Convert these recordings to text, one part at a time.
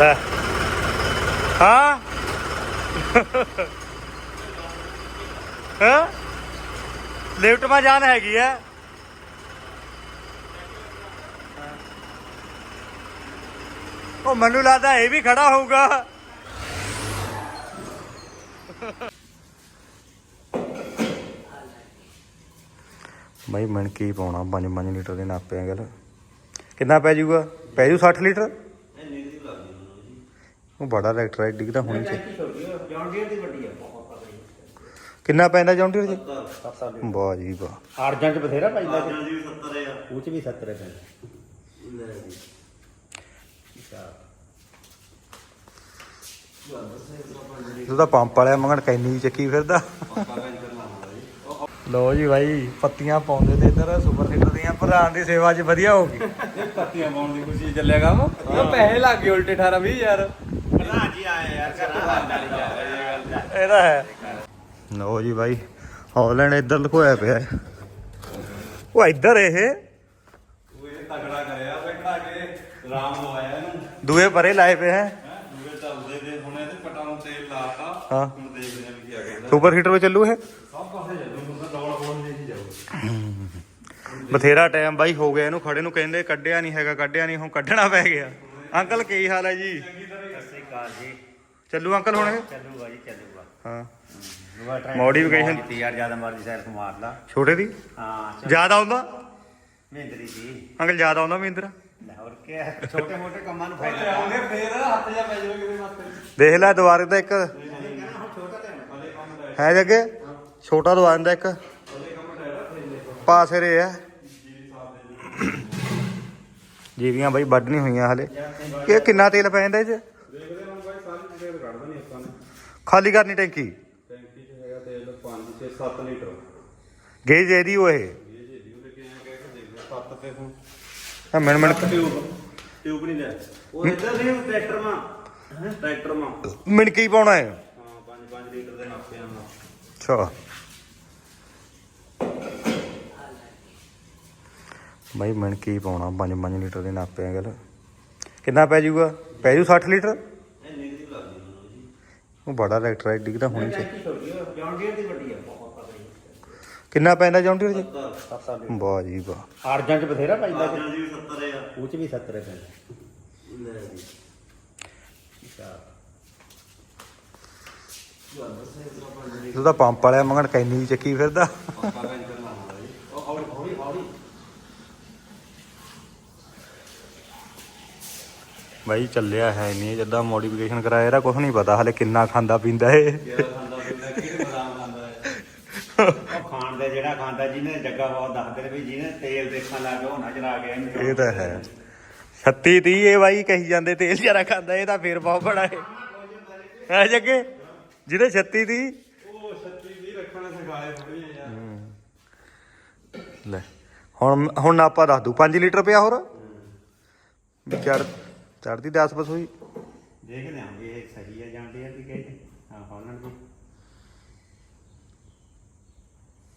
ਲੈ। ਹਾਂ? ਹਾਂ? ਲਿਫਟ ਮਾ ਜਾਨ ਹੈਗੀ ਆ ਉਹ ਮੈਨੂੰ ਲੱਗਦਾ ਇਹ ਵੀ ਖੜਾ ਹੋਊਗਾ। ਬਾਈ ਮਣ ਕੀ ਪਾਉਣਾ 5-5 ਲੀਟਰ ਦੇ ਨਾਪੇ ਗੱਲ। ਕਿੰਨਾ ਪੈ ਜਾਊਗਾ? ਪੈ ਜੂ 60 ਲੀਟਰ? ਉਹ ਬੜਾ ਟਰੈਕਟਰ ਹੈ ਡਿੱਗਦਾ ਹੋਣੀ ਚਾਹੀਦੀ ਜੌਨ ਡੀਅਰ ਦੀ ਵੱਡੀ ਆ ਬਹੁਤ ਪਤਲੀ ਕਿੰਨਾ ਪੈਂਦਾ ਜੌਂਟੀਅਰ ਜੀ 7 ਸਾਲ ਦੀ। ਵਾਹ ਜੀ ਵਾਹ। ਆਰਜਾਂ ਚ ਬਥੇਰਾ ਪੈਂਦਾ ਆਜਾਂ ਜੀ 70 ਆ। ਉਹ ਚ ਵੀ 70 ਪੈਂਦਾ ਲੈ ਜੀ। ਤਾਂ ਪੰਪ ਵਾਲਿਆ ਮੰਗਣ ਕੈਨੀ ਚੱਕੀ ਫਿਰਦਾ। ਲੋ ਜੀ ਭਾਈ ਪੱਤੀਆਂ ਪਾਉਂਦੇ ਤੇ ਇੱਧਰ ਸੁਪਰ ਹੀਟਰ ਦੀਆਂ ਭਰਾਨ ਦੀ ਸੇਵਾ 'ਚ ਵਧੀਆ ਹੋ ਗਈ ਪੱਤੀਆਂ ਪਾਉਣ ਦੀ ਖੁਸ਼ੀ ਚੱਲਿਆ ਕੰਮ ਪੈਸੇ ਲੱਗ ਗਏ ਉਲਟੇ 18 20 ਯਾਰ ਜੀ ਯਾਰ ਘਰ ਵਾਲੀ ਇਹਦਾ ਹੈ। ਲੋ ਜੀ ਭਾਈ ਹੌਲੈਂਡ ਇੱਧਰ ਲੁਕੋਇਆ ਪਿਆ ਹੈ। ਉਹ ਇੱਧਰ ਇਹ। ਉਹ ਇਹ ਤਗੜਾ ਕਰਿਆ ਫੇਕੜਾ ਕੇ ਰਾਮ ਲਵਾਇਆ ਇਹਨੂੰ। ਦੂਏ ਪਰੇ ਲਾਏ ਪਏ ਹੈ। ਹੈ ਦੂਰੇ ਚੱਲਦੇ ਤੇ ਹੁਣ ਇਹਦੇ ਪਟਾਂ ਨੂੰ ਤੇਲ ਲਾਤਾ। ਹਾਂ। ਹੁਣ ਦੇਖਦੇ ਆ ਵੀ ਕੀ ਆ ਕਹਿੰਦਾ ਸੁਪਰ ਹੀਟਰ ਵਿੱਚ ਚੱਲੂ ਇਹ? ਸਭ ਪਾਸੇ ਚੱਲੂ ਹੁਣ ਤਾਂ ਡੌਲ ਬੋਲ ਦੇ ਹੀ ਜਾਊ। ਬਥੇਰਾ ਟਾਈਮ ਬਾਈ ਹੋ ਗਿਆ ਇਹਨੂੰ ਖੜੇ ਨੂੰ ਕਹਿੰਦੇ ਕੱਢਿਆ ਨਹੀਂ ਹੈਗਾ ਕੱਢਿਆ ਨਹੀਂ ਹੁਣ ਕੱਢਣਾ ਪੈ ਗਿਆ। ਅੰਕਲ ਕੀ ਹਾਲ ਹੈ ਜੀ? ਸਤਿ ਸ੍ਰੀ ਅਕਾਲ ਜੀ। ਚੱਲੂ ਅੰਕਲ ਹੁਣ ਇਹ? ਚੱਲੂਗਾ ਜੀ ਚੱਲੂਗਾ। ਹਾਂ। ਦੁਆ ਟ੍ਰਾਈ Modification- ਕੀਤੀ ਯਾਰ ਜ਼ਿਆਦਾ ਮਰਜ਼ੀ ਸੈਰ ਮਾਰ ਲਾ। ਛੋਟੇ ਦੀ? ਹਾਂ ਚੱਲ। ਜ਼ਿਆਦਾ ਆਉਂਦਾ? ਮਹਿੰਦਰੀ ਜੀ ਅੰਕਲ ਜ਼ਿਆਦਾ ਆਉਂਦਾ ਮਹਿੰਦਰਾ? ਲੈ ਹੋਰ ਕੀ ਹੈ? ਛੋਟੇ ਮੋਟੇ ਕੰਮਾਂ ਨੂੰ ਫਾਇਦਾ। ਆਉਂਦੇ ਫੇਰ ਹੱਥ ਜਾ ਪੈ ਜਾਵੇ ਕਿਸੇ ਮਾਸਟਰ ਦੇਖ ਲੈ ਦੁਬਾਰੇ ਦਾ ਇੱਕ। ਹੁਣ ਛੋਟਾ ਤੇ ਹਲੇ ਕੰਮ ਦਾ ਹੈ ਜੱਗੇ ਛੋਟਾ ਦਵਾ ਦਿੰਦਾ ਇੱਕ। ਹਲੇ ਕੰਮ ਦਾ ਹੈ ਫੇਰ ਪਾਸੇ ਰੇ ਹੈ ਜੀਵੀਆਂ ਬਾਈ ਵੱਢ ਨਹੀਂ ਹੋਈਆਂ ਹਲੇ। ਕਿ ਕਿੰਨਾ ਤੇਲ ਪੈ ਜਾਂਦਾ ਇਹ 'ਚ? ਦੇਖਦੇ ਕੱਢ ਦੇਣੀ ਆਪਾਂ ਨੇ। ਖਾਲੀ ਕਰਨੀ ਟੈਂਕੀ? ਟੈਂਕੀ 'ਚ ਹੈਗਾ ਤੇਲ 5 6 7 ਲੀਟਰ। ਗੇਜ ਇਹਦੀ ਉਹ ਇਹ। ਇਹ ਜੀ ਕਹਿ ਕੇ ਦੇਖ ਲਓ 7 ਤੇ ਹੁਣ। ਆ ਮਿੰਟ ਮਿੰਟ। ਟਿਊਬ ਟਿਊਬ ਨਹੀਂ ਲੈ। ਉਹ ਇੱਧਰ ਨਹੀਂ ਟਰੈਕਟਰ ਮਾ ਟਰੈਕਟਰ ਮਾ ਮਿੰਟ ਕੀ ਪਾਉਣਾ ਹੈ? ਹਾਂ 5 5 ਲੀਟਰ ਦੇ ਨਾਪਿਆਂ ਦਾ ਅੱਛਾ। ਬਾਈ ਮਿੰਟ ਕੀ ਪਾਉਣਾ? 5-5 ਲੀਟਰ ਦੇ ਨਾਪੇ ਆ ਗੱਲ। ਕਿੰਨਾ ਪੈ ਜਾਊਗਾ? ਪੈ ਜੂ 60 ਲੀਟਰ? ਉਹ ਬੜਾ ਟਰੈਕਟਰ ਹੈ ਡਿੱਗਦਾ ਹੋਣੀ ਚਾਹੀਦੀ ਛੋਟੀ ਜੌਨ ਡੀਅਰ ਦੀ ਵੱਡੀ ਆ ਬਹੁਤ ਪਤਲੀ ਕਿੰਨਾ ਪੈਂਦਾ ਜੌਂਟੀਅਰ ਜੀ? 7 ਸਾਲ ਦੀ ਵਾਹ ਜੀ ਵਾਹ। ਆਰਜਾਂ ਚ ਬਥੇਰਾ ਪੈਂਦਾ ਜੀ 70 ਆ। ਉਹ ਚ ਵੀ 70 ਪੈਂਦਾ। ਲੈ ਜੀ ਤੂੰ ਤਾਂ ਪੰਪ ਵਾਲਿਆ ਮੰਗਣ ਕੈਨੀ ਚੱਕੀ ਫਿਰਦਾ ਪੱਕਾ ਪੈਂਚਰ ਲਾਉਂਦਾ ਜੀ ਉਹ ਹੌਲੀ ਹੌਲੀ ਹੌਲੀ ਬਾਈ ਚੱਲਿਆ ਹੈ ਨਹੀਂ ਜਦਾਂ ਮੋਡੀਫਿਕੇਸ਼ਨ ਕਰਾਇਆ ਇਹਦਾ ਕੁਝ ਨਹੀਂ ਪਤਾ ਹਲੇ ਕਿੰਨਾ ਖਾਂਦਾ ਪੀਂਦਾ ਉਹ ਖਾਣ ਦਾ ਜਿਹੜਾ ਖਾਂਦਾ ਜਿਹਨੇ ਜੱਗਾ ਬਹੁਤ ਦੱਸਦੇ ਨੇ ਵੀ ਜਿਹਨੇ ਤੇਲ ਦੇਖਣ ਲੱਗ ਗਿਆ ਉਹ ਨਾ ਚਲਾ ਗਿਆ ਇਹਨੂੰ ਇਹ ਤਾਂ ਹੈ। 36 30 ਇਹ ਬਾਈ ਕਹੀ ਜਾਂਦੇ ਤੇਲ ਜਰਾ ਖਾਂਦਾ ਇਹ ਤਾਂ ਫੇਰ ਬਹੁਤ ਬੜਾ ਹੈ। ਹੈ ਜੱਗੇ? ਜਿਹਦੇ 36 30 ਉਹ ਸੱਚੀ ਦੀ ਰੱਖਣਾ ਸਿਖਾਏ ਥੋੜੀ ਯਾਰ। ਲੈ ਹੁਣ ਹੁਣ ਆਪਾਂ ਦੱਸ ਦੂ 5 ਲੀਟਰ ਪਿਆ ਹੋਰ? ਵੀ ਚੜ ਚੜਦੀ 10 ਬਸ ਹੋਈ। ਦੇਖਦੇ ਹਾਂ ਵੀ ਇਹ ਸਹੀ ਹੈ ਜਾਂ ਡੀਅਰ ਦੀ ਕਹੇ ਹਾਂ ਹਾਲੈਂਡ ਦੀ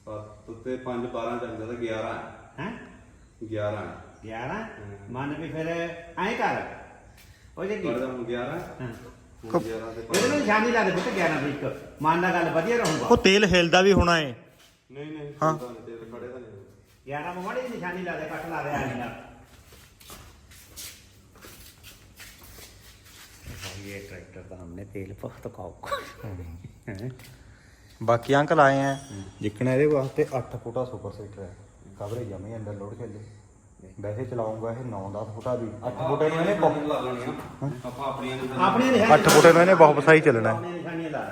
7 ਤੇ 5 12 ਚੱਲਦਾ ਤਾਂ 11 ਹੈ? 11 11 ਮੰਨ ਵੀ ਫਿਰ ਐਂ ਕਰ। ਉਹ ਜੇ ਕੀ ਪੜਦਾ ਹੁਣ 11 ਹਾਂ। ਹੁਣ 11 ਤੇ ਇਹਦੇ ਨਿਸ਼ਾਨੀ ਲਾ ਦੇ ਪੁੱਤ 11 ਵੀ ਇੱਕ। ਮੰਨ ਦਾ ਗੱਲ ਵਧੀਆ ਰਹੂਗਾ। ਉਹ ਤੇਲ ਹਿਲਦਾ ਵੀ ਹੋਣਾ ਏ। ਨਹੀਂ ਨਹੀਂ ਹਾਂ। ਹਾਂ ਤੇ ਖੜੇ ਤਾਂ ਨਹੀਂ 11 ਮੋੜੀ ਨਿਸ਼ਾਨੀ ਲਾ ਦੇ ਕੱਟ ਲਾ ਦੇ ਆਣੀ ਨਾਲ भाई ये ट्रैक्टर का हमने तेल बहुत खाओ ਬਾਕੀ ਅੰਕਲ ਆਏ ਆ ਜਿੱਕਣਾ ਇਹਦੇ ਵਾਸਤੇ 8 ਫੁੱਟਾ ਸੁਪਰ ਸੀਟਰ ਹੈ ਕਵਰੇ ਜਮੇ ਅੰਦਰ ਲੋਡ ਚੱਲੇ ਵੈਸੇ ਚਲਾਉਂਗਾ ਇਹ 9-10 ਫੁੱਟਾ ਵੀ 8 ਫੁੱਟੇ ਨੂੰ ਇਹਨੇ ਬਹੁਤ ਲਾ ਲੈਣੀਆਂ ਆਪਾਂ ਆਪਣੀਆਂ ਨੂੰ अपनी निशानी 8 ਫੁੱਟੇ ਨੂੰ ਇਹਨੇ ਬਹੁਤ ਸਹੀ ਚੱਲਣਾ ਹੈ। अपनी निशानी ला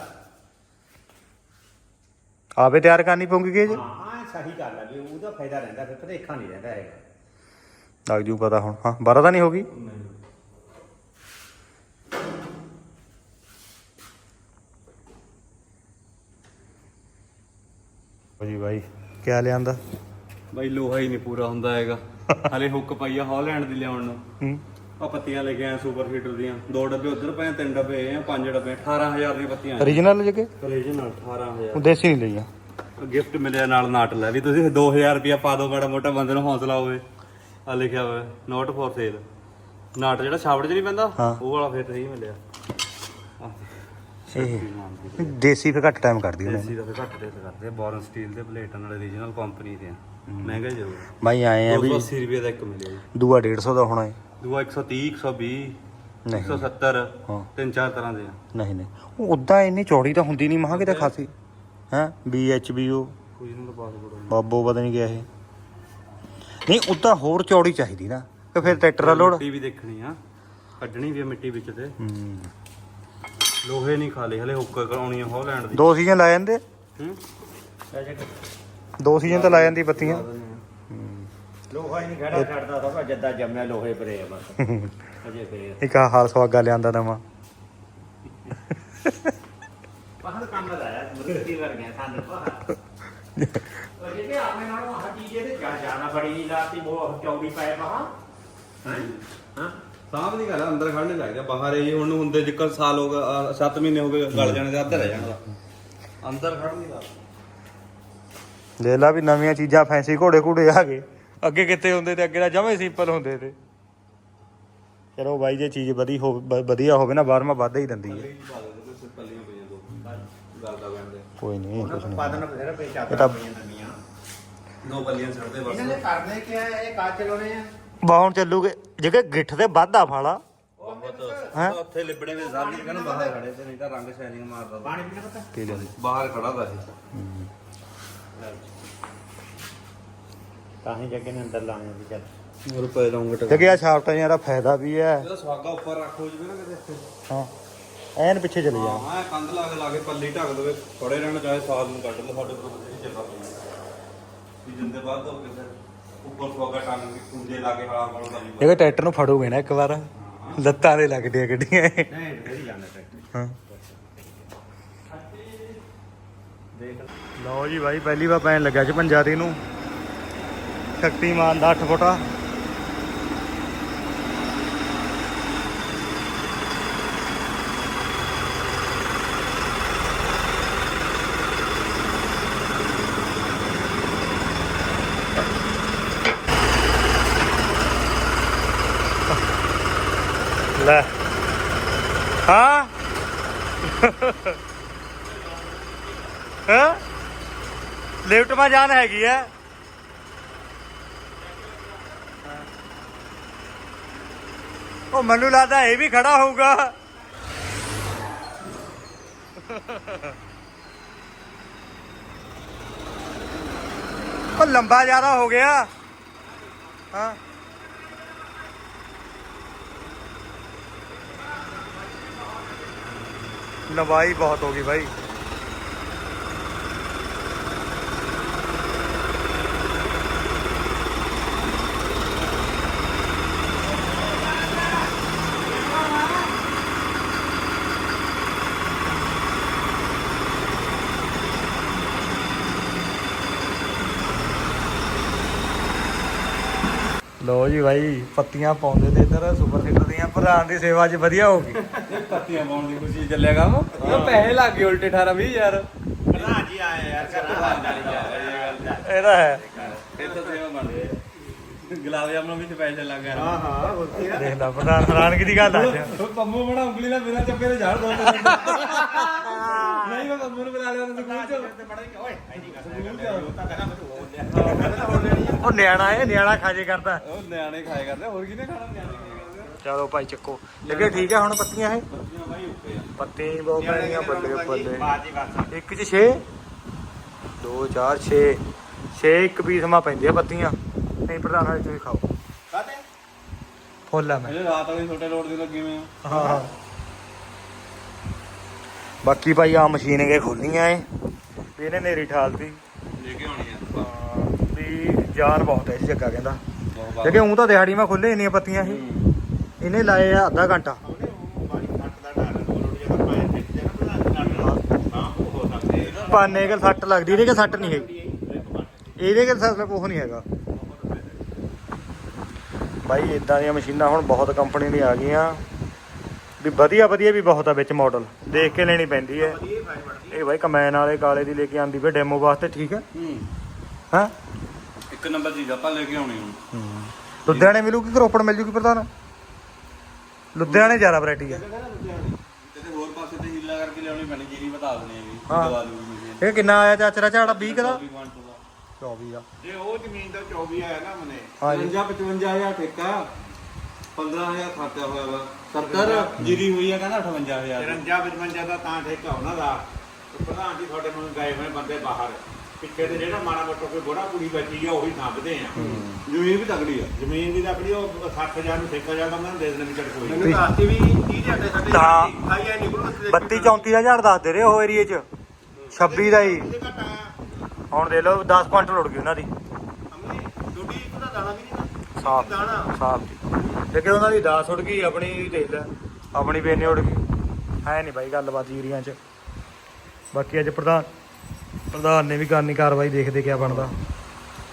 ਆਪੇ ਤਿਆਰ ਕਰਨੀ ਪਊਗੀ ਕਿ ਜੀ हाँ हाँ सही गल है भी ਉਹਦਾ ਫਾਇਦਾ ਰਹਿੰਦਾ ਫਿਰ ਭਰੇਖਾ ਨਹੀਂ ਰਹਿੰਦਾ ਹੈਗਾ ਲੱਗ ਜੂ ਪਤਾ ਹੁਣ ਹਾਂ 12 ਤਾਂ ਨਹੀਂ ਹੋਗੀ ਜੀ ਭਾਈ ਕਿਆ ਲਿਆਂਦਾ? ਬਾਈ ਲੋਹਾ ਹੀ ਨਹੀਂ ਪੂਰਾ ਹੁੰਦਾ ਹੈਗਾ। ਹਲੇ ਹੁੱਕ ਪਈ ਆ ਹਾਲੈਂਡ ਦੀ ਲਿਆਉਣ ਨੂੰ। ਹੂੰ। ਆ ਪੱਤੀਆਂ ਲੈ ਕੇ ਆਏ ਸੁਪਰ ਹੀਟਰ ਦੀਆਂ। ਦੋ ਡੱਬੇ ਉਧਰ ਪਏ ਤਿੰਨ ਡੱਬੇ ਆ ਪੰਜ ਡੱਬੇ। 18000 ਦੀਆਂ ਪੱਤੀਆਂ ਓਰੀਜਨਲ ਜਗੇ ਓਰੀਜਨਲ 18000 ਉਹ ਦੇਸੀ ਨਹੀਂ ਲਈਆਂ ਗਿਫਟ ਮਿਲਿਆ ਨਾਲ ਨਾਟ ਲੈ ਵੀ ਤੁਸੀਂ 2000 ਰੁਪਇਆ ਪਾ ਦਿਓ ਮਾੜਾ ਮੋਟਾ ਬੰਦੇ ਨੂੰ ਹੌਸਲਾ ਹੋਵੇ। ਆ ਲਿਖਿਆ ਹੋਇਆ ਨੋਟ ਫॉर ਸੇਲ ਨਾਟ ਜਿਹੜਾ ਛਾਵੜ 'ਚ ਨਹੀਂ ਪੈਂਦਾ। ਉਹ ਵਾਲਾ ਫਿਰ ਸਹੀ ਮਿਲਿਆ। ਇਹ ਦੇਸੀ ਫੇ ਘੱਟ ਟਾਈਮ ਕਰਦੀ ਉਹਨੇ। ਦੇਸੀ ਦਾ ਫਿਰ ਘੱਟ ਰੇਟ ਕਰਦੇ ਆ ਬੋਰਨ ਸਟੀਲ ਦੇ ਪਲੇਟਾਂ ਨਾਲ ਰੀਜਨਲ ਕੰਪਨੀ ਦੇ ਆ। ਮਹਿੰਗਾ ਹੀ ਬਾਈ ਆਏ ਆ ਵੀ 280 ਰੁਪਏ ਦਾ ਇੱਕ ਮਿਲਿਆ ਜੀ। ਦੂਆ 150 ਦਾ ਹੋਣਾ ਹੈ ਦੂਆ 130 120 ਨਹੀਂ। 170 ਹਾਂ। ਤਿੰਨ ਚਾਰ ਤਰ੍ਹਾਂ ਦੇ ਆ। ਨਹੀਂ ਨਹੀਂ। ਉਹ ਉਦਾਂ ਇੰਨੀ ਚੌੜੀ ਤਾਂ ਹੁੰਦੀ ਨਹੀਂ ਮਹਾਂ ਕਿਤੇ ਖਾਸੀ। ਹੈ? ਬੀ ਐਚ ਬੀ ਉਹ ਕੋਈ ਨੂੰ ਪਾਸਪੋਰਟ ਬਾਬੋ ਪਤਾ ਨਹੀਂ ਗਿਆ ਇਹ। ਨਹੀਂ ਉਦਾਂ ਹੋਰ ਚੌੜੀ ਚਾਹੀਦੀ ਨਾ। ਕਿ ਫਿਰ ਟਰੈਕਟਰ ਦਾ ਲੋਡ। ਮਿੱਟੀ ਵੀ ਦੇਖਣੀ ਆ। ਕੱਢਣੀ ਵੀ ਆ ਮਿੱਟੀ ਵਿੱਚ ਤੇ। ਹੂੰ। ਲੋਹੇ ਨਹੀਂ ਖਾਲੇ ਹਲੇ ਹੁੱਕ ਕਰਾਉਣੀ ਆ ਹੌਲੈਂਡ ਦੀ। ਦੋ ਸੀਜ਼ਨ ਲਾ ਜਾਂਦੇ? ਹੂੰ? ਦੋ ਸੀਜ਼ਨ ਤਾਂ ਲਾ ਜਾਂਦੀ ਬੱਤੀਆਂ। ਲੋਹਾ ਹੀ ਨਹੀਂ ਖੜਾ ਛੱਡਦਾ ਤਾਂ ਜੱਦਾ ਜੰਮਿਆ ਲੋਹੇ ਪਰੇ ਆ ਬਸ। ਅਜੇ ਪਰੇ ਇੱਕ ਹਾਲ ਸਵਾਗਾ ਲਿਆਂਦਾ ਨਵਾਂ। ਬਾਹਰ ਕੰਮ ਲਾਇਆ ਮੁਰਤੀ ਵਰ ਗਿਆ ਸਾਨੂੰ ਬਾਹਰ। ਉਹ ਜਿਹਦੇ ਆਪਣੇ ਨਾਲੋਂ ਇਹਦੇ ਜਾ ਜਾਣਾ ਬੜੀ ਨਹੀਂ ਲਾਤੀ ਉਹ ਚੌੜੀ ਪਏ ਬਾਹਾਂ ਹਾਂ? ਸਾਹਬ ਦੀ ਗੱਲ ਆ, ਅੰਦਰ ਖੜਨੇ ਲੱਗਦਾ ਬਾਹਰ ਇਹ ਹੁਣ ਹੁੰਦੇ ਜਿੱਕਰ ਸਾਲ ਹੋ ਗਿਆ 7 ਮਹੀਨੇ ਹੋ ਗਏ ਗਲ ਜਾਣੇ ਤੇ ਅੱਧਾ ਰਹਿ ਜਾਣਾ ਅੰਦਰ ਖੜ ਨਹੀਂ ਦਾ ਲੈ ਲਾ ਵੀ ਨਵੀਆਂ ਚੀਜ਼ਾਂ ਫੈਂਸੀ ਘੋੜੇ ਘੂੜੇ ਆ ਗਏ। ਅੱਗੇ ਕਿੱਥੇ ਹੁੰਦੇ ਤੇ ਅੱਗੇ ਤਾਂ ਜਮੇ ਸਿੰਪਲ ਹੁੰਦੇ ਤੇ। ਚਲੋ ਬਾਈ ਜੇ ਚੀਜ਼ ਵਧੀ ਹੋ ਵ- ਵਧੀਆ ਹੋਵੇ ਨਾ ਬਾਹਰ ਮਾ ਵਾਧਾ ਹੀ ਦਿੰਦੀ ਹੈ। ਪੱਲੀਆਂ ਪਈਆਂ ਦੋ ਗੱਲ ਦਾ ਬੰਦੇ ਕੋਈ ਨਹੀਂ ਉਹਨਾਂ ਕੁਛ ਨੂੰ ਨਹੀਂ। ਪਾਦਨ ਬਥੇਰਾ ਪੇ ਇਹ ਤਾਂ- ਪਈਆਂ ਨਵੀਆਂ। ਦੋ ਪੱਲੀਆਂ ਛੱਡਦੇ ਬਸ। ਇਹਨਾਂ ਨੇ ਕਰਨੇ ਕੀ ਆ ਇਹ ਕਾਚ ਚਲਾਉਣੇ ਆ? ਬਾਹਣ ਚੱਲੂਗੇ। ਜਿਹੜੇ ਗਿੱਠ ਤੇ ਵਾਧਾ ਫਾਲਾ। ਹੈਂ? ਉੱਥੇ ਲਿਬੜੇ ਵਿੱਚ ਸਾਹਮਣੇ ਕਹਿੰਦਾ ਬਾਹਰ ਖੜੇ ਤੇ ਨਹੀਂ ਤਾਂ ਰੰਗ ਸ਼ਾਈਨਿੰਗ ਮਾਰਦਾ। ਤਾ। ਪਾਣੀ ਪੀਣਾ ਪਤਾ। ਪੀ ਬਾਹਰ ਖੜਾ ਦਾ ਇਹ ਤਾਂ ਹੀ ਜੱਗੇ ਨੇ ਅੰਦਰ ਲਾਉਣੇ ਵੀ ਚੱਲ। ਰੁਪਏ ਲਾਉਂਗੇ ਜਗੇ ਆ ਸ਼ਾਫਟਾਂ ਦਾ ਫਾਇਦਾ ਵੀ ਹੈ। ਇਹਦਾ ਸਵਾਗਾ ਉੱਪਰ ਰੱਖੋ ਜਵੇ ਨਾ ਕਿਤੇ ਇੱਥੇ। ਹਾਂ। ਐਨ ਪਿੱਛੇ ਚਲੇ ਜਾ ਹਾਂ ਇਹ ਕੰਧ ਲਾ ਕੇ ਲਾ ਕੇ ਪੱਲੀ ਢੱਕ ਦੇਵੇ। ਖੜੇ ਰਹਿਣ ਚਾਹੇ ਸਾਲ ਨੂੰ ਕੱਢ ਲਓ ਸਾਡੇ ਕੋਲ ਇਹ ਜਗ੍ਹਾ ਪਈ ਵੀ ਜਿੰਦੇ ਬਾਅਦ ਹੋ ਕੇ ਉੱਪਰ ਸਵਾਗਾ ਟੰਗ ਕੇ ਕੁੰਡੇ ਲਾ ਕੇ ਹਾਲਾਂ ਕੋਲ ਕਰੀ ਜਗੇ ਟਰੈਕਟਰ ਨੂੰ ਫੜੋਗੇ ਨਾ ਇੱਕ ਵਾਰ। ਲੱਤਾਂ ਦੇ ਲੱਗਦੀਆਂ ਗੱਡੀਆਂ। ਇਹ। ਨਹੀਂ ਫੇਰ ਜਾਣਾ ਟਰੈਕਟਰ। ਹਾਂ। ਦੇਖ ਲਓ ਜੀ ਬਾਈ ਪਹਿਲੀ ਵਾਰ ਪੈਣ ਲੱਗਾ ਚ ਪੰਜਾਰੀ ਨੂੰ। ਸ਼ਕਤੀਮਾਨ ਦਾ 8 ਫੁੱਟਾ। ਲੈ। ਹਾਂ? ਹਾਂ? ਲਿਫਟ ਮਾ ਜਾਨ ਹੈਗੀ ਹੈ ਉਹ ਮੈਨੂੰ ਲੱਗਦਾ ਇਹ ਵੀ ਖੜਾ ਹੋਊਗਾ। ਉਹ ਲੰਬਾ ਜ਼ਿਆਦਾ ਹੋ ਗਿਆ। ਹਾਂ? ਲੰਬਾਈ ਬਹੁਤ ਹੋ ਗਈ ਭਾਈ ਲੋ ਜੀ ਭਾਈ ਪੱਤੀਆਂ ਪਾਉਂਦੇ ਤੇ ਇੱਧਰ ਸੁਪਰ ਸੀਟਰ ਦੀਆਂ ਪ੍ਰਧਾਨ ਦੀ ਸੇਵਾ 'ਚ ਵਧੀਆ ਹੋ ਗਈ। ਪੱਤੀਆਂ ਪਾਉਣ ਦੀ ਖੁਸ਼ੀ ਚੱਲਿਆ ਕੰਮ? ਉਹ ਪੈਸੇ ਲੱਗ ਗਏ ਉਲਟੇ 18 20 ਯਾਰ ਪ੍ਰਧਾਨ ਜੀ ਆਏ ਯਾਰ ਯਾਰ ਇਹਦਾ ਹੈ। ਇੱਥੇ ਸੇਵਾ ਬਣਦੀ ਗੁਲਾਬ ਜਾਮਨ ਵਿੱਚ ਪੈਸੇ ਲੱਗ ਗਏ। ਹਾਂ ਹਾਂ ਹੋਰ ਕੀ ਆ। ਦੇਖ ਲੈ ਪ੍ਰਧਾਨ ਹੈਰਾਨਗੀ ਦੀ ਗੱਲ ਆ। ਪੰਮੂ ਬਣਾ ਉਂਗਲੀ ਨਾਲ ਬਿਨਾਂ ਚੱਪੇ ਦੇ ਝਾੜ ਦੋ ਨਹੀਂ ਮੈਂ ਪੰਮੂ ਨੂੰ ਬੁਲਾ ਲਿਆ ਉਹਨੂੰ ਸਕੂਲ ਚ। ਤੇ ਬੜਾ ਹੀ ਓਏ ਐਡੀ ਗੱਲ ਉਹ ਤਾਂ ਕਹਿੰਦਾ ਮੈਨੂੰ ਹੋਰ ਲਿਆ। ਉਹ ਨਿਆਣਾ ਹੈ ਨਿਆਣਾ ਖਾਜੇ ਕਰਦਾ। ਉਹ ਨਿਆਣੇ ਖਾਏ ਕਰਦੇ ਹੋਰ ਕਿਹਨੇ ਖਾਣਾ ਨਿਆਣੇ? ਖਾਏ ਕਰਦੇ ਚਲੋ ਭਾਈ ਚੱਕੋ। ਲੱਗੇ ਠੀਕ ਹੈ ਹੁਣ ਪੱਤੀਆਂ ਇਹ? ਪੱਤੇ ਬਹੁਤ ਪੈਣੀਆਂ ਬੱਲੇ ਬੱਲੇ ਇੱਕ ਚ 6 2 4 6 6 ਇੱਕ ਪੀਸ ਮਾ ਪੈਂਦੀਆਂ ਪੱਤੀਆਂ। ਨਹੀਂ ਪ੍ਰਧਾਨ ਵਾਲੇ ਤੁਸੀਂ ਖਾਓ। ਕਾਤੇ ਫੁੱਲ ਆ ਮੈਂ। ਰਾਤ ਵਾਲੀ ਛੋਟੇ ਲੋਡ ਦੇ ਲੱਗੇ ਆ। ਹਾਂ ਹਾਂ। ਬਾਕੀ ਭਾਈ ਆ ਮਸ਼ੀਨ ਕੇ ਖੋਲੀਆਂ ਏ ਵੀ ਇਹਨੇ ਨੇਰੀ ਠਾਲਤੀ। ਲੈ ਕੇ ਆਉਣੀ ਆ। ਵੀ ਜਾਨ ਬਹੁਤ ਹੈ ਇਸ ਜੱਗਾ ਕਹਿੰਦਾ। ਬਹੁਤ ਬਾਤ ਜਿਹੜੇ ਉਂ ਤਾਂ ਦਿਹਾੜੀ ਮਾ ਖੋਲੇ ਇੰਨੀਆਂ ਪੱਤੀਆਂ ਇਹ। ਇਹਨੇ ਲਾਏ ਆ ਅੱਧਾ ਘੰਟਾ। ਦਾ ਦੇ ਪਾਨੇ ਕੇ ਸੱਟ ਲੱਗਦੀ ਇਹਦੇ ਕੇ ਸੱਟ ਨਹੀਂ ਹੈਗੀ। ਇਹਦੇ ਕੇ ਸੱਟ ਕੁਛ ਨਹੀਂ ਹੈਗਾ। ਭਾਈ ਇਦਾਂ ਦੀਆਂ ਮਸ਼ੀਨਾਂ ਹੁਣ ਬਹੁਤ ਕੰਪਨੀ ਦੀਆਂ ਆ ਗਈਆਂ। ਵੀ ਵਧੀਆ ਵਧੀਆ ਵੀ ਬਹੁਤ ਆ ਵਿੱਚ ਮਾਡਲ ਦੇਖ ਕੇ ਲੈਣੀ ਪੈਂਦੀ ਹੈ। ਇਹ ਭਾਈ ਕਮੈਨ ਵਾਲੇ ਕਾਲੇ ਦੀ ਲੈ ਕੇ ਆਂਦੀ ਵੀ ਡੈਮੋ ਵਾਸਤੇ ਠੀਕ ਹੈ? ਹੂੰ। ਇੱਕ ਨੰਬਰ ਚੀਜ਼ ਆਪਾਂ ਲੈ ਕੇ ਆਉਣੀ ਹੁਣ। ਲੁਧਿਆਣੇ ਮਿਲੂਗੀ ਕਿ ਰੋਪੜ ਮਿਲ ਜੂਗੀ ਪ੍ਰਧਾਨ? ਲੁਧਿਆਣੇ ਜ਼ਿਆਦਾ ਵੈਰਾਈਟੀ ਆ। ਕਿਤੇ ਹੋਰ ਪਾਸੇ ਤੇ ਹੀਲਾ ਕਰਕੇ ਲਿਆਉਣੀ ਪੈਣੀ ਜੀਰੀ ਬਤਾ ਦੇਣੀ ਹੈਗੀ ਹਾਂ। ਦਵਾ ਦੂਗੀ ਮਸ਼ੀਨ ਇਹ ਕਿੰਨਾ ਆਇਆ ਚਾਚਰਾ ਝਾੜਾ 20 ਕਦਾ 24 ਕੁਆਂਟਲ ਦਾ? 24 ਆ। ਜੇ ਉਹ ਜ਼ਮੀਨ ਦਾ 24 ਆਇਆ ਨਾ ਮਨੇ। ਹਾਂਜੀ। 55 55000 ਠੇਕਾ। 15000 ਖਰਚਾ ਹੋਇਆ ਵਾ। 70 ਜੀਰੀ ਹੋਈ ਆ ਕਹਿੰਦਾ 58000 53 55 ਦਾ ਤਾਂ ਠੇਕਾ ਉਹਨਾਂ ਦਾ। ਤੇ ਪ੍ਰਧਾਨ ਜੀ ਤੁਹਾਡੇ ਨੂੰ ਗਏ ਹੋਏ ਬੰਦੇ ਬਾਹਰ। ਪਿੱਛੇ ਤੇ ਜਿਹੜਾ ਮਾੜਾ ਮੋਟਾ ਕੋਈ ਬੋੜਾ ਕੁੜੀ ਬਚੀ ਆ ਉਹੀ ਸਾਂਭਦੇ ਆ। ਜ਼ਮੀਨ ਵੀ ਤਕੜੀ ਆ। ਜ਼ਮੀਨ ਦੀ ਲੱਕੜੀ ਉਹ 60000 ਨੂੰ ਠੇਕਾ ਜਾਂਦਾ ਉਹਨਾਂ ਨੂੰ ਦੇ ਦੇਣੀ ਚੱਲ ਕੋਈ। ਵੀ- ਆਸਤੀ ਵੀ 30 ਦੇ ਸਾਡੇ ਤਾਂ- ਖਾਈ ਆ ਨਿਕਲੂ 32 34000 ਦੱਸਦੇ ਰਹੇ ਉਹ ਏਰੀਏ 'ਚ। 26 ਦਾ ਹੀ। ਹੁਣ ਦੇ ਲਓ 10 ਕੁਆਂਟਲ ਉੜ ਗਈ ਉਹਨਾਂ ਦੀ। ਅਮਨੇ ਡੋਡੀ ਇੱਕ ਦਾ ਦਾਣਾ ਵੀ ਨਹੀਂ ਸਾਫ਼। ਦਾਣਾ। ਸਾਫ਼ ਜੀ। ਲੇਕਿਨ ਉਹਨਾਂ ਦੀ 10 ਉੜ ਗਈ ਆਪਣੀ ਦੇਖ ਲੈ। ਆਪਣੀ ਬੇਨੇ ਉੜ ਗਈ। ਹੈ ਨਹੀਂ ਬਾਈ ਗੱਲਬਾਤ ਏਰੀਆਂ 'ਚ। ਬਾਕੀ ਅੱਜ ਪ੍ਰਧਾਨ ਪ੍ਰਧਾਨ ਨੇ ਵੀ ਕਰਨੀ ਕਾਰਵਾਈ ਦੇਖਦੇ ਕਿਆ ਬਣਦਾ।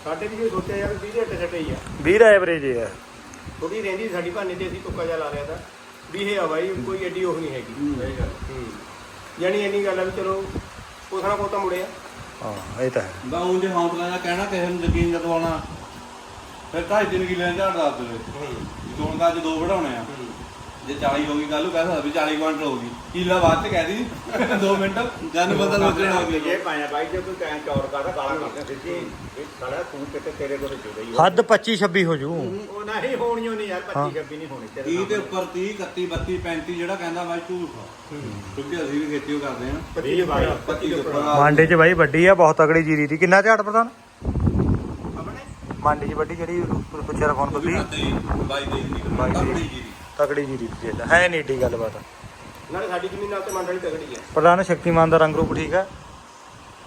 ਸਾਡੇ ਵੀ ਜੇ ਸੋਚਿਆ ਯਾਰ 20 ਦੇ ਅੱਟੇ ਛੱਟੇ ਹੀ ਆ। 20 ਦਾ ਐਵਰੇਜ ਹੈ ਥੋੜੀ ਰਹਿੰਦੀ ਸਾਡੀ ਭਾਨੇ ਤੇ ਅਸੀਂ ਤੁੱਕਾ ਜਾ ਲਾ ਲਿਆ ਤਾਂ। ਵੀ ਇਹ ਆ ਬਾਈ ਕੋਈ ਐਡੀ ਉਹ ਨਹੀਂ ਹੈਗੀ। ਸਹੀ ਗੱਲ। ਹੂੰ। ਯਾਨੀ ਇੰਨੀ ਗੱਲ ਆ ਵੀ ਚਲੋ ਕੋਸਣਾ ਕੋਤਾ ਮੁੜਿਆ। ਹਾਂ ਇਹ ਤਾਂ ਹੈ। ਬਾ ਉਹ ਜੇ ਹੌਸਲਾ ਦਾ ਕਹਿਣਾ ਕਿਸੇ ਨੂੰ ਯਕੀਨ ਜਦਵਾਉਣਾ ਫਿਰ ਢਾਈ ਤਿੰਨ ਕਿੱਲੇ ਝਾੜ ਦੱਸ ਦੇਵੇ ਦੋਣ ਦਾ ਅੱਜ ਦੋ ਵਢਾਉਣੇ ਆ। ਜੇ 40 ਹੋ ਗਈ ਕੱਲ ਨੂੰ ਕਹਿ ਸਕਦਾ ਵੀ 40 ਕੁਆਂਟਲ ਹੋ ਗਈ। ਕੀਲਾ ਬਾਅਦ ਚ ਕਹਿ ਦੀ। 2 ਮਿੰਟ। ਜਾਨੂੰ ਪਤਾ ਲੱਗਣਾ ਹੋ ਜੇ ਗਿਆ। ਪਾਇਆ ਬਾਈ ਜੇ ਕੋਈ ਕਹਿ ਚੌਰ ਕਰਦਾ ਗਾਲਾਂ ਕੱਢਦਾ ਸਿੱਧੀ ਇਹ ਸਾਲਾ ਤੂੰ ਕਿਤੇ ਤੇਰੇ ਕੋਲ ਜੁਦਾ ਹੀ ਹੱਦ 25 26 ਹੋ ਜੂ। ਉਹ ਨਹੀਂ ਹੋਣੀਓ ਨਹੀਂ ਯਾਰ 25 26 ਨਹੀਂ ਹੋਣੀ ਤੇਰੇ 30 ਦੇ ਉੱਪਰ 30 31 32 35 ਜਿਹੜਾ ਕਹਿੰਦਾ ਬਾਈ ਝੂਠ ਕਿਉਂਕਿ ਅਸੀਂ ਵੀ ਖੇਤੀ ਕਰਦੇ ਆ 25 ਬਾਈ 25 ਦੇ ਉੱਪਰ ਮਾਂਡੇ 'ਚ ਬਾਈ ਵੱਡੀ ਆ ਬਹੁਤ ਤਕੜੀ ਜੀਰੀ ਦੀ। ਕਿੰਨਾ ਝਾੜ ਪ੍ਰਧਾਨ? ਆਪਣੇ? ਮਾਂਡੇ 'ਚ ਵੱਡੀ ਜਿਹੜੀ ਪੁੱਛਿਆ ਫੋਨ ਖਾਤੇ ਬਾਈ ਦੇ ਬਾਈ ਦੇ। ਤਕੜੀ ਜੀਰੀ ਦੀ ਜੇ ਹੈ ਨਹੀਂ ਏਡੀ ਗੱਲਬਾਤ। ਨਾਲੇ ਸਾਡੀ ਜ਼ਮੀਨ ਨਾਲ ਤੇ ਮੰਡਲੀ ਤਗੜੀ ਆ ਪ੍ਰਧਾਨ ਸ਼ਕਤੀਮਾਨ ਦਾ ਰੰਗ ਰੂਪ ਠੀਕ ਹੈ।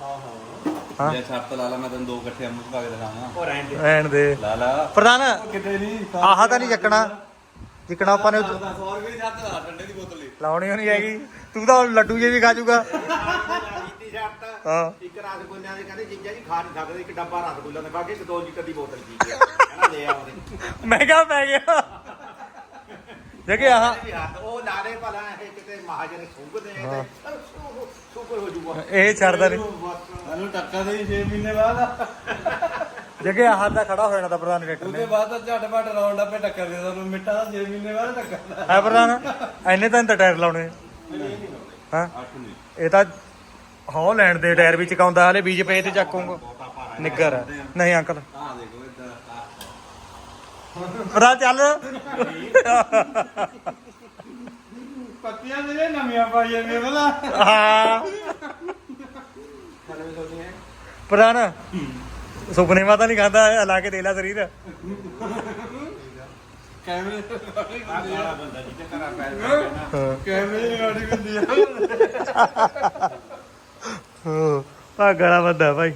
ਹਾਂ ਹਾਂ। ਹਾਂ। ਜੇ ਸ਼ਰਤ ਲਾ ਲਾ ਮੈਂ ਤੈਨੂੰ ਦੋ ਇਕੱਠੇ ਮੂੰਹ ਪਾ ਕੇ ਦਿਖਾਵਾਂ। ਉਹ ਰਹਿਣ ਦੇ। ਐਨ ਦੇ। ਲਾ ਲਾ। ਪ੍ਰਧਾਨ ਕਿਤੇ ਨਹੀਂ ਆਹ ਤਾਂ ਨਹੀਂ ਚੱਕਣਾ। ਜਿੱਕਣਾ ਆਪਾਂ ਨੇ 100 ਰੁਪਏ ਦੀ ਛੱਤ ਲਾ ਠੰਡੇ ਦੀ ਬੋਤਲ ਲਈ। ਲਾਉਣੀ ਹੋਣੀ ਹੈਗੀ। ਤੂੰ ਲੱਡੂ ਜੇ ਵੀ ਖਾ ਜੂਗਾ ਹਾਂ। ਇੱਕ ਰਸਗੁੱਲਿਆਂ ਦੇ ਕਹਿੰਦੇ ਜੀਜਾ ਜੀ ਖਾ ਨਹੀਂ ਸਕਦੇ ਇੱਕ ਡੱਬਾ ਰਸਗੁੱਲਿਆਂ ਦਾ ਖਾ ਕੇ ਇੱਕ ਦੋ ਲੀਟਰ ਦੀ ਬੋਤਲ ਪੀ ਗਿਆ ਕਹਿੰਦਾ ਲੈ ਆ ਉਹਦੇ। ਮਹਿੰਗਾ ਪੈ ਗਿਆ। ਜਗੇ ਆਹ। ਉਹ ਲਾਰੇ ਭਲਾ ਇਹ ਕਿਤੇ ਮਹਾਜਨ ਸੁੰਘਦੇ ਤੇ ਸੁਪਰ ਹੋ ਜੂਗਾ। ਇਹ ਛੱਡਦਾ ਨਹੀਂ ਸਾਨੂੰ ਟੱਕਾ ਦੇ 6 ਮਹੀਨੇ ਬਾਅਦ। ਜਗੇ ਆਹ ਦਾ ਖੜਾ ਹੋ ਜਾਣਾ ਤਾਂ ਪ੍ਰਧਾਨ ਟਰੈਕਟਰ ਉਹਦੇ ਨੇ। ਬਾਅਦ ਤਾਂ ਝੱਟ ਪੱਟ ਰਾਉਂਡ ਆਪੇ ਟੱਕਰ ਦੇ ਤੁਹਾਨੂੰ ਮਿੱਠਾ ਦਾ 6 ਮਹੀਨੇ ਬਾਅਦ ਟੱਕਰ ਹੈ ਪ੍ਰਧਾਨ ਐਨੇ ਤਾਂ ਤਾਂ ਟਾਇਰ ਲਾਉਣੇ ਹਾਂ। 8 ਨਹੀਂ ਇਹ ਤਾਂ ਹੌ ਲੈਣ ਦੇ ਟਾਇਰ ਵੀ ਚਕਾਉਂਦਾ ਹਲੇ ਬੀਜ ਪਏ ਤੇ ਚੱਕੂਗਾ। ਨਿੱਗਰ ਹੈ। ਨਹੀਂ ਅੰਕਲ। ਆਹ ਦੇਖੋ। ਪ੍ਰਧਾਨ ਚੱਲ। ਪੱਤੀਆਂ ਮੇਰੇ ਨਵੀਆਂ ਪਾਈਆਂ ਨੇ ਬਲਾ ਹਾਂ। ਪ੍ਰਧਾਨ ਸੁਪਨੇ ਮਾਤਾ ਨਹੀਂ ਖਾਂਦਾ ਲਾ ਕੇ ਦੇ ਲੈ ਸਰੀਰ। ਕੈਮਰੇ ਆਹ ਬੰਦਾ ਜੀ ਤੇ ਘਰਾਂ ਪੈਰ ਹਾਂ। ਕੈਮਰੇ ਦੀ ਰਿਕਾਰਡਿੰਗ ਹੁੰਦੀ ਆ ਭਾਗਾਲਾ ਬੰਦਾ ਭਾਈ।